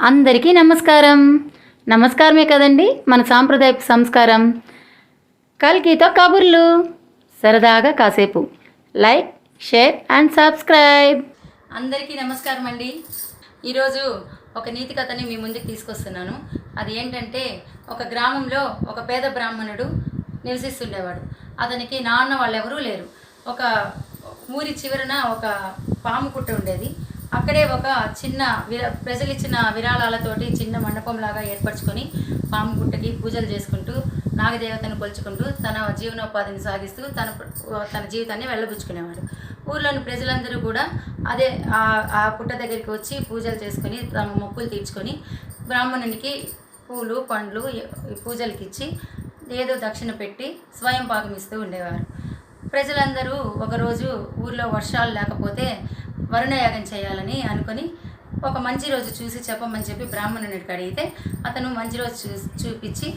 అందరికీ నమస్కారం. నమస్కారమే కదండి మన సాంప్రదాయపు సంస్కారం. కల్కితో కబుర్లు. సరదాగా కాసేపు. Like share and subscribe. అందరికీ నమస్కారం అండి. ఈరోజు ఒక నీతి కథని మీ ముందుకు తీసుకొస్తున్నాను. అది ఏంటంటే ఒక గ్రామంలో ఒక పేద బ్రాహ్మణుడు నివసిస్తుండేవాడు. అతనికి నాన్న వాళ్ళెవరూ లేరు. ఒక ఊరి చివరన ఒక పాము కుట్ట ఉండేది. అక్కడే ఒక చిన్న విరా ప్రజలు ఇచ్చిన విరాళాలతోటి చిన్న మండపంలాగా ఏర్పరచుకొని పాము గుట్టకి పూజలు చేసుకుంటూ నాగదేవతను కొలుచుకుంటూ తన జీవనోపాధిని సాగిస్తూ తన తన జీవితాన్ని వెళ్ళబుచ్చుకునేవాడు ఊర్లోని ప్రజలందరూ కూడా అదే ఆ- పుట్ట దగ్గరికి వచ్చి పూజలు చేసుకొని తమ మొక్కులు తీర్చుకొని బ్రాహ్మణునికి పూలు పండ్లు పూజలకిచ్చి పూజలకి ఇచ్చి ఏదో దక్షిణ పెట్టి స్వయం పాకం ఇస్తూ ఉండేవారు. ప్రజలందరూ ఒకరోజు ఊర్లో వర్షాలు లేకపోతే వరుణయాగం చేయాలని అనుకొని ఒక మంచి రోజు చూసి చెప్పమని చెప్పి బ్రాహ్మణుని అడిగితే అతను మంచి రోజు చూ చూపించి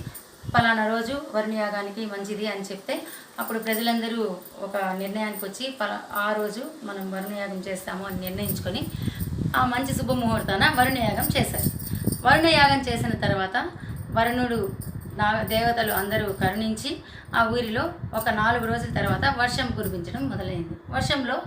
పలానా రోజు వరుణయాగానికి మంచిది అని చెప్తే అప్పుడు ప్రజలందరూ ఒక నిర్ణయానికి వచ్చి పలా ఆ రోజు మనం వరుణయాగం చేస్తాము అని నిర్ణయించుకొని ఆ మంచి శుభముహూర్తాన వరుణయాగం చేశారు. వరుణయాగం చేసిన తర్వాత వరుణుడు నా దేవతలు అందరూ కరుణించి ఆ ఊరిలో ఒక నాలుగు రోజుల తర్వాత వర్షం కురిపించడం మొదలైంది. వర్షంలో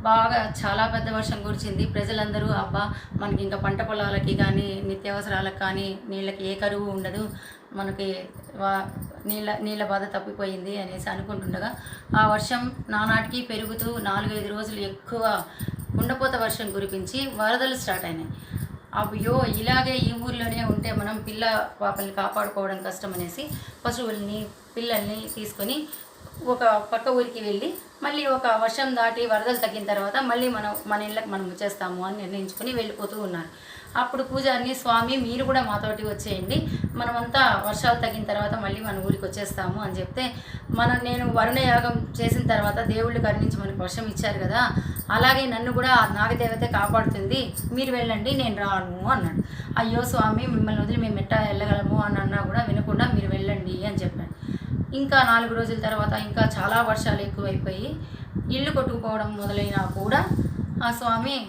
బాగా చాలా పెద్ద వర్షం కురిచింది. ప్రజలందరూ అబ్బా మనకి ఇంకా పంట పొలాలకి కానీ నిత్యావసరాలకు కానీ నీళ్ళకి ఏ కరువు ఉండదు. మనకి వా- నీళ్ళ నీళ్ళ బాధ తప్పిపోయింది అనేసి అనుకుంటుండగా ఆ వర్షం నానాటికి పెరుగుతూ నాలుగైదు రోజులు ఎక్కువ కుండపోత వర్షం కురిపించి వరదలు స్టార్ట్ అయినాయి. అయ్యో ఇలాగే ఈ ఊర్లోనే ఉంటే మనం పిల్ల పాపల్ని కాపాడుకోవడం కష్టం అనేసి పశువుల్ని పిల్లల్ని తీసుకొని ఒక పక్క ఊరికి వెళ్ళి మళ్ళీ ఒక వర్షం దాటి వరదలు తగ్గిన తర్వాత మళ్ళీ మనం మన ఇళ్ళకి మనం వచ్చేస్తాము అని నిర్ణయించుకొని వెళ్ళిపోతూ ఉన్నారు. అప్పుడు పూజారిని స్వామి మీరు కూడా మాతోటి వచ్చేయండి. మనమంతా వర్షాలు తగ్గిన తర్వాత మళ్ళీ మన ఊరికి వచ్చేస్తాము అని చెప్తే మనం నేను వరుణ యాగం చేసిన తర్వాత దేవుళ్ళు కరుణించి మనకు వర్షం ఇచ్చారు కదా అలాగే నన్ను కూడా ఆ నాగదేవతే కాపాడుతుంది. మీరు వెళ్ళండి నేను రాను అన్నాడు. అయ్యో స్వామి మిమ్మల్ని వదిలి మేము ఎట్టా వెళ్ళగలము అని అన్నా కూడా వినకుండా మీరు వెళ్ళండి అని చెప్పాడు. ఇంకా నాలుగు రోజుల తర్వాత ఇంకా చాలా వర్షాలు ఎక్కువైపోయి ఇల్లు కొట్టుకుపోవడం మొదలైనా కూడా ఆ స్వామి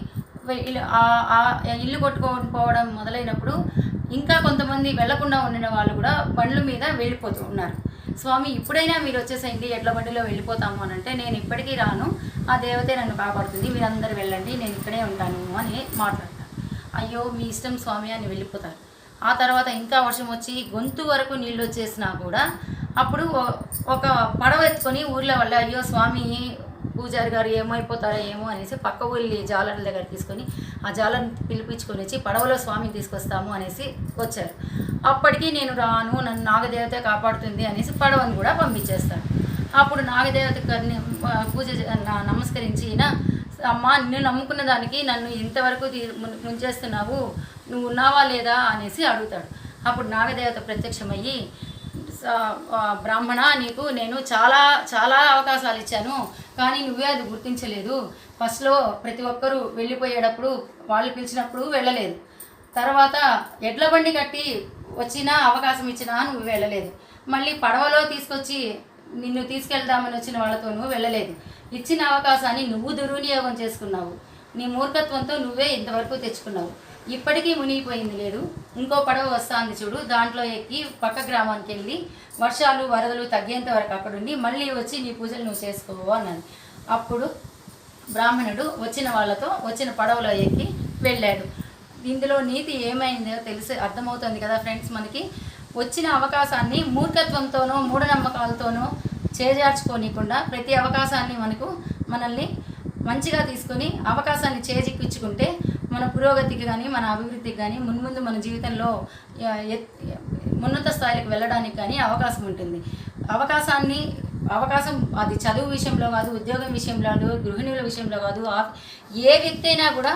ఇల్లు- ఇల్లు కొట్టుకోకపోవడం మొదలైనప్పుడు ఇంకా కొంతమంది వెళ్ళకుండా ఉండిన వాళ్ళు కూడా బండ్ల మీద వెళ్ళిపోతూ ఉన్నారు. స్వామి ఇప్పుడైనా మీరు వచ్చేసేయండి ఎడ్ల బండిలో వెళ్ళిపోతాము అని అంటే నేను ఇప్పటికీ రాను. ఆ దేవతే నన్ను కాపాడుతుంది. మీరందరూ వెళ్ళండి నేను ఇక్కడే ఉంటాను అని మాట్లాడతాను అయ్యో మీ ఇష్టం స్వామి అని వెళ్ళిపోతారు. ఆ తర్వాత ఇంకా వర్షం వచ్చి గొంతు వరకు నీళ్ళు వచ్చేసినా కూడా అప్పుడు ఒక పడవ ఎత్తుకొని ఊర్లో వాళ్ళు అయ్యో స్వామి పూజారి గారు ఏమైపోతారో ఏమో అనేసి పక్క ఊళ్ళి జాలర్ల దగ్గర తీసుకొని ఆ జాలను పిలిపించుకొని వచ్చి పడవలో స్వామిని తీసుకొస్తాము అనేసి వచ్చారు. అప్పటికి నేను రాను నన్ను నాగదేవత కాపాడుతుంది అనేసి పడవను కూడా పంపించేస్తాను అప్పుడు నాగదేవత గారిని పూజ నమస్కరించిన అమ్మ అమ్మా నిన్ను నమ్ముకున్న దానికి నన్ను ఇంతవరకు తీ- ముంచేస్తున్నావు నువ్వు ఉన్నావా లేదా? అనేసి అడుగుతాడు. అప్పుడు నాగదేవత ప్రత్యక్షమయ్యి బ్రాహ్మణ నీకు నేను చాలా చాలా అవకాశాలు ఇచ్చాను కానీ నువ్వే అది గుర్తించలేదు. ఫస్ట్లో ప్రతి ఒక్కరూ వెళ్ళిపోయేటప్పుడు వాళ్ళు పిలిచినప్పుడు వెళ్ళలేదు. తర్వాత ఎడ్ల బండి కట్టి వచ్చినా అవకాశం ఇచ్చినా నువ్వు వెళ్ళలేదు. మళ్ళీ పడవలో తీసుకొచ్చి నిన్ను తీసుకెళ్దామని వచ్చిన వాళ్ళతోనూ వెళ్ళలేదు. ఇచ్చిన అవకాశాన్ని నువ్వు దుర్వినియోగం చేసుకున్నావు. నీ మూర్ఖత్వంతో నువ్వే ఇంతవరకు తెచ్చుకున్నావు. ఇప్పటికీ మునిగిపోయింది లేదు ఇంకో పడవ వస్తుంది చూడు. దాంట్లో ఎక్కి పక్క గ్రామానికి వెళ్ళి వర్షాలు వరదలు తగ్గేంత వరకు అక్కడుండి మళ్ళీ వచ్చి నీ పూజలు నువ్వు చేసుకోవు అన్నది అప్పుడు బ్రాహ్మణుడు వచ్చిన వాళ్ళతో వచ్చిన పడవలో ఎక్కి వెళ్ళాడు. ఇందులో నీతి ఏమైందో తెలిసి అర్థమవుతుంది కదా ఫ్రెండ్స్ మనకి. వచ్చిన అవకాశాన్ని మూర్ఖత్వంతోనో మూఢనమ్మకాలతోనో చేజార్చుకోనికుండా ప్రతి అవకాశాన్ని మనకు మనల్ని మంచిగా తీసుకొని అవకాశాన్ని చేజిక్కించుకుంటే మన పురోగతికి కానీ మన అభివృద్ధికి కానీ మున్ముందు మన జీవితంలో ఉన్నత స్థాయికి వెళ్ళడానికి కానీ అవకాశం ఉంటుంది. అవకాశాన్ని అవకాశం అది చదువు విషయంలో కాదు ఉద్యోగం విషయంలో కాదు గృహిణుల విషయంలో కాదు ఏ వ్యక్తి అయినా కూడా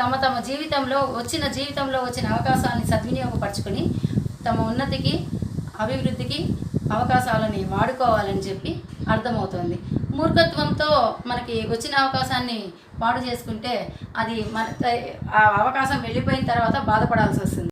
తమ తమ జీవితంలో వచ్చిన జీవితంలో వచ్చిన అవకాశాన్ని సద్వినియోగపరచుకొని తమ ఉన్నతికి అభివృద్ధికి అవకాశాలని వాడుకోవాలని చెప్పి అర్థమవుతుంది. మూర్ఖత్వంతో మనకి వచ్చిన అవకాశాన్ని పాడు చేసుకుంటే అది మన ఆ అవకాశం వెళ్ళిపోయిన తర్వాత బాధపడాల్సి వస్తుంది.